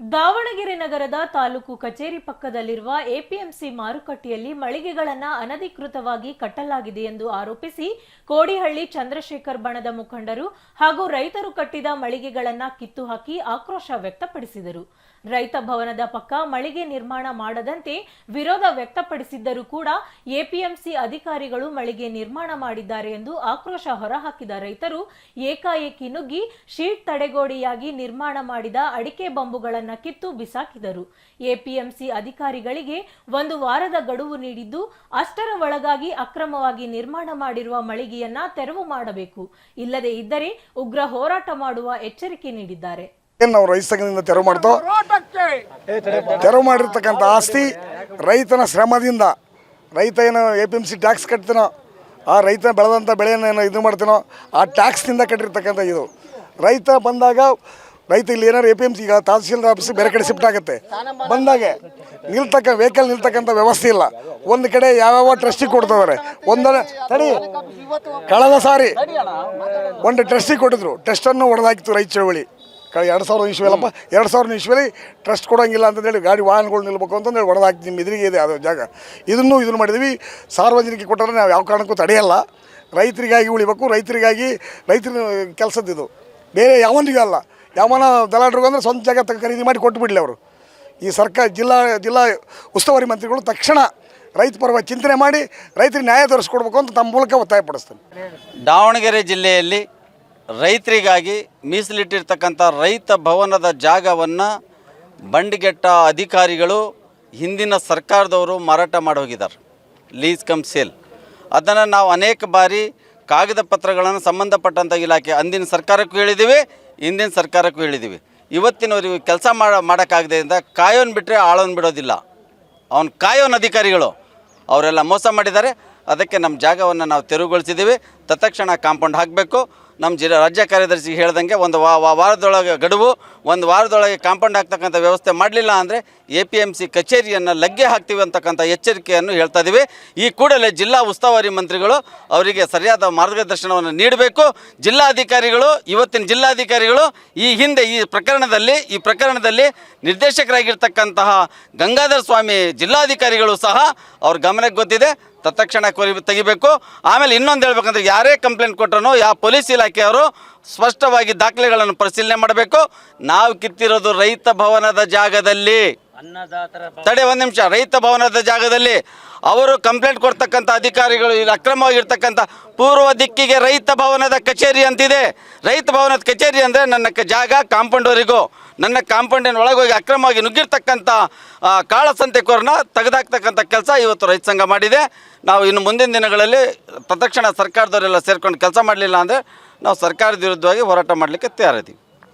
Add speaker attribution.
Speaker 1: ದಾವಣಗೆರೆ ನಗರದ ತಾಲೂಕು ಕಚೇರಿ ಪಕ್ಕದಲ್ಲಿರುವ ಎಪಿಎಂಸಿ ಮಾರುಕಟ್ಟೆಯಲ್ಲಿ ಮಳಿಗೆಗಳನ್ನು ಅನಧಿಕೃತವಾಗಿ ಕಟ್ಟಲಾಗಿದೆ ಎಂದು ಆರೋಪಿಸಿ ಕೋಡಿಹಳ್ಳಿ ಚಂದ್ರಶೇಖರ್ ಬಣದ ಮುಖಂಡರು ಹಾಗೂ ರೈತರು ಕಟ್ಟಿದ ಮಳಿಗೆಗಳನ್ನು ಕಿತ್ತು ಹಾಕಿ ಆಕ್ರೋಶ ವ್ಯಕ್ತಪಡಿಸಿದರು. ರೈತ ಭವನದ ಪಕ್ಕ ಮಳಿಗೆ ನಿರ್ಮಾಣ ಮಾಡದಂತೆ ವಿರೋಧ ವ್ಯಕ್ತಪಡಿಸಿದ್ದರೂ ಕೂಡ ಎಪಿಎಂಸಿ ಅಧಿಕಾರಿಗಳು ಮಳಿಗೆ ನಿರ್ಮಾಣ ಮಾಡಿದ್ದಾರೆ ಎಂದು ಆಕ್ರೋಶ ಹೊರಹಾಕಿದ ರೈತರು ಏಕಾಏಕಿ ನುಗ್ಗಿ ಶೀಟ್ ತಡೆಗೋಡೆಯಾಗಿ ನಿರ್ಮಾಣ ಮಾಡಿದ ಅಡಿಕೆ ಬಂಬುಗಳನ್ನು ಕಿತ್ತು ಬಿಸಾಕಿದರು. ಎಪಿಎಂಸಿ ಅಧಿಕಾರಿಗಳಿಗೆ ಒಂದು ವಾರದ ಗಡುವು ನೀಡಿದ್ದು, ಅಷ್ಟರ ಒಳಗಾಗಿ ಅಕ್ರಮವಾಗಿ ನಿರ್ಮಾಣ ಮಾಡಿರುವ ಮಳಿಗೆಯನ್ನ ತೆರವು ಮಾಡಬೇಕು. ಇಲ್ಲದೆ ಇದ್ದರೆ ಉಗ್ರ ಹೋರಾಟ ಮಾಡುವ ಎಚ್ಚರಿಕೆ ನೀಡಿದ್ದಾರೆ.
Speaker 2: ನಾವು ರೈತ ತೆರವು ಮಾಡ್ತೋ ತೆರವು ಮಾಡಿರ್ತಕ್ಕಂಥ ಆಸ್ತಿ ರೈತನ ಶ್ರಮದಿಂದ, ರೈತ ಏನು A P M C tax ಕಟ್ತೀನೋ, ಆ ರೈತ ಬೆಳೆದಂಥ ಬೆಳೆಯನ್ನು ಏನು ಇದು ಮಾಡ್ತೀನೋ, ಆ ಟ್ಯಾಕ್ಸ್ನಿಂದ ಕಟ್ಟಿರ್ತಕ್ಕಂಥ ಇದು. ರೈತ ಬಂದಾಗ ರೈತ ಇಲ್ಲಿ ಏನಾರು ಎ ಪಿ ಎಂ ಸಿ ಈಗ ತಹಸೀಲ್ದಾರ್ ಆಫೀಸ್ ಬೇರೆ ಕಡೆ ಶಿಫ್ಟ್ ಆಗುತ್ತೆ. ಬಂದಾಗ ನಿಲ್ತಕ್ಕ ವೆಹಿಕಲ್ ನಿಲ್ತಕ್ಕಂಥ ವ್ಯವಸ್ಥೆ ಇಲ್ಲ. ಒಂದು ಕಡೆ ಯಾವ್ಯಾವ ಟ್ರಸ್ಟಿಗೆ ಕೊಡ್ತಿದ್ದಾರೆ ಒಂದರ ತಡಿ, ಕಳೆದ ಸಾರಿ ಒಂದು ಟ್ರಸ್ಟಿಗೆ ಕೊಟ್ಟಿದ್ರು. ಟ್ರಸ್ಟನ್ನು ಹೊಡೆದಾಕಿತ್ತು ರೈತ ಚಳವಳಿ. ಎರಡು ಸಾವಿರದ ಇಸ್ವಿಯಲ್ಲಪ್ಪ, ಎರಡು ಸಾವಿರದ ಇಶ್ವಲಿ ಟ್ರಸ್ಟ್ ಕೊಡೋಂಗಿಲ್ಲ ಅಂತಂದೇಳಿ ಗಾಡಿ ವಾಹನಗಳು ನಿಲ್ಬೇಕು ಅಂತಂದೇಳಿ ಹೊಡೆದಾಕಿ ನಿಮ್ಮ ಎದುರಿಗೆ ಇದೆ ಅದು ಜಾಗ. ಇದನ್ನು ಇದನ್ನು ಮಾಡಿದ್ವಿ. ಸಾರ್ವಜನಿಕ ಕೊಟ್ಟರೆ ನಾವು ಯಾವ ಕಾರಣಕ್ಕೂ ತಡೆಯಲ್ಲ. ರೈತರಿಗಾಗಿ ಉಳಿಬೇಕು. ರೈತರಿಗಾಗಿ ರೈತರ ಕೆಲಸದ್ದು ಬೇರೆ ಯಾವನಿಗೂ ಅಲ್ಲ. ಯಾವನ ದಲಾಡ್ರಿಗೂ ಅಂದರೆ ಸ್ವಂತ ಜಾಗ ಖರೀದಿ ಮಾಡಿ ಕೊಟ್ಟು ಬಿಡಲಿ ಅವರು. ಈ ಸರ್ಕಾರ ಜಿಲ್ಲಾ ಜಿಲ್ಲಾ ಉಸ್ತುವಾರಿ ಮಂತ್ರಿಗಳು ತಕ್ಷಣ ರೈತ ಪರವಾಗಿ ಚಿಂತನೆ ಮಾಡಿ ರೈತರಿಗೆ ನ್ಯಾಯ ತೋರಿಸ್ಕೊಡ್ಬೇಕು ಅಂತ ತಮ್ಮ ಮೂಲಕ ಒತ್ತಾಯಪಡಿಸ್ತೇನೆ
Speaker 3: ದಾವಣಗೆರೆ ಜಿಲ್ಲೆಯಲ್ಲಿ ರೈತರಿಗಾಗಿ ಮೀಸಲಿಟ್ಟಿರ್ತಕ್ಕಂಥ ರೈತ ಭವನದ ಜಾಗವನ್ನು ಬಂಡಿಗೆಟ್ಟ ಅಧಿಕಾರಿಗಳು ಹಿಂದಿನ ಸರ್ಕಾರದವರು ಮಾರಾಟ ಮಾಡಿ ಹೋಗಿದ್ದಾರೆ. Lease cum sale. ಅದನ್ನು ನಾವು ಅನೇಕ ಬಾರಿ ಕಾಗದ ಪತ್ರಗಳನ್ನು ಸಂಬಂಧಪಟ್ಟಂಥ ಇಲಾಖೆ ಅಂದಿನ ಸರ್ಕಾರಕ್ಕೂ ಹೇಳಿದ್ದೀವಿ. ಹಿಂದಿನ ಸರ್ಕಾರಕ್ಕೂ ಹೇಳಿದ್ದೀವಿ. ಇವತ್ತಿನವರೆಗೂ ಕೆಲಸ ಮಾಡ ಅಂತ ಕಾಯೋನ್ ಬಿಟ್ಟರೆ ಆಳೋನ್ ಬಿಡೋದಿಲ್ಲ. ಅವ್ನು ಕಾಯೋನ್ ಅಧಿಕಾರಿಗಳು. ಅವರೆಲ್ಲ ಮೋಸ ಮಾಡಿದ್ದಾರೆ. ಅದಕ್ಕೆ ನಮ್ಮ ಜಾಗವನ್ನು ನಾವು ತೆರವುಗೊಳಿಸಿದ್ದೀವಿ. ತತ್ಕ್ಷಣ ಕಾಂಪೌಂಡ್ ಹಾಕಬೇಕು. ನಮ್ಮ ಜಿಲ್ಲಾ ರಾಜ್ಯ ಕಾರ್ಯದರ್ಶಿಗೆ ಹೇಳ್ದಂಗೆ ಒಂದು ವಾ- ವಾರದೊಳಗೆ ಗಡುವು, ಒಂದು ವಾರದೊಳಗೆ ಕಾಂಪೌಂಡ್ ಹಾಕ್ತಕ್ಕಂಥ ವ್ಯವಸ್ಥೆ ಮಾಡಲಿಲ್ಲ ಅಂದರೆ ಎ ಪಿ ಎಂ ಸಿ ಕಚೇರಿಯನ್ನು ಲಗ್ಗೆ ಹಾಕ್ತೀವಿ ಅಂತಕ್ಕಂಥ ಎಚ್ಚರಿಕೆಯನ್ನು ಹೇಳ್ತಾ ಇದ್ದೀವಿ ಈ ಕೂಡಲೇ ಜಿಲ್ಲಾ ಉಸ್ತುವಾರಿ ಮಂತ್ರಿಗಳು ಅವರಿಗೆ ಸರಿಯಾದ ಮಾರ್ಗದರ್ಶನವನ್ನು ನೀಡಬೇಕು. ಜಿಲ್ಲಾಧಿಕಾರಿಗಳು, ಇವತ್ತಿನ ಜಿಲ್ಲಾಧಿಕಾರಿಗಳು ಈ ಹಿಂದೆ ಈ ಪ್ರಕರಣದಲ್ಲಿ ಈ ಪ್ರಕರಣದಲ್ಲಿ ನಿರ್ದೇಶಕರಾಗಿರ್ತಕ್ಕಂತಹ ಗಂಗಾಧರ ಸ್ವಾಮಿ ಜಿಲ್ಲಾಧಿಕಾರಿಗಳು ಸಹ ಅವ್ರ ಗಮನಕ್ಕೆ ಗೊತ್ತಿದೆ. ತತ್ಕ್ಷಣ ಕೊರಿ ತೆಗಿಬೇಕು. ಆಮೇಲೆ ಇನ್ನೊಂದು ಹೇಳ್ಬೇಕಂದ್ರೆ ಯಾರೇ ಕಂಪ್ಲೇಂಟ್ ಕೊಟ್ಟರು ಯಾವ ಪೊಲೀಸ್ ಇಲಾಖೆಯವರು ಸ್ಪಷ್ಟವಾಗಿ ದಾಖಲೆಗಳನ್ನು ಪರಿಶೀಲನೆ ಮಾಡಬೇಕು. ನಾವು ಕಿತ್ತಿರೋದು ರೈತ ಭವನದ ಜಾಗದಲ್ಲಿ. ತಡೆ ಒಂದು ನಿಮಿಷ. ರೈತ ಭವನದ ಜಾಗದಲ್ಲಿ ಅವರು ಕಂಪ್ಲೇಂಟ್ ಕೊಡ್ತಕ್ಕಂಥ ಅಧಿಕಾರಿಗಳು ಇಲ್ಲಿ ಅಕ್ರಮವಾಗಿರ್ತಕ್ಕಂಥ ಪೂರ್ವ ದಿಕ್ಕಿಗೆ ರೈತ ಭವನದ ಕಚೇರಿ ಅಂತಿದೆ. ರೈತ ಭವನದ ಕಚೇರಿ ಅಂದರೆ ನನ್ನ ಜಾಗ ಕಾಂಪೌಂಡ್ವರೆಗೂ, ನನ್ನ ಕಾಂಪೌಂಡಿನ ಒಳಗೆ ಹೋಗಿ ಅಕ್ರಮವಾಗಿ ನುಗ್ಗಿರ್ತಕ್ಕಂಥ ಕಾಳಸಂತೆಕೋರನ್ನ ತೆಗೆದಾಕ್ತಕ್ಕಂಥ ಕೆಲಸ ಇವತ್ತು ರೈತ ಸಂಘ ಮಾಡಿದೆ. ನಾವು ಇನ್ನು ಮುಂದಿನ ದಿನಗಳಲ್ಲಿ ತತ್ಕ್ಷಣ ಸರ್ಕಾರದವರೆಲ್ಲ ಸೇರ್ಕೊಂಡು ಕೆಲಸ ಮಾಡಲಿಲ್ಲ ಅಂದರೆ ನಾವು ಸರ್ಕಾರದ ವಿರುದ್ಧವಾಗಿ ಹೋರಾಟ ಮಾಡಲಿಕ್ಕೆ ತಯಾರಿದ್ದೀವಿ.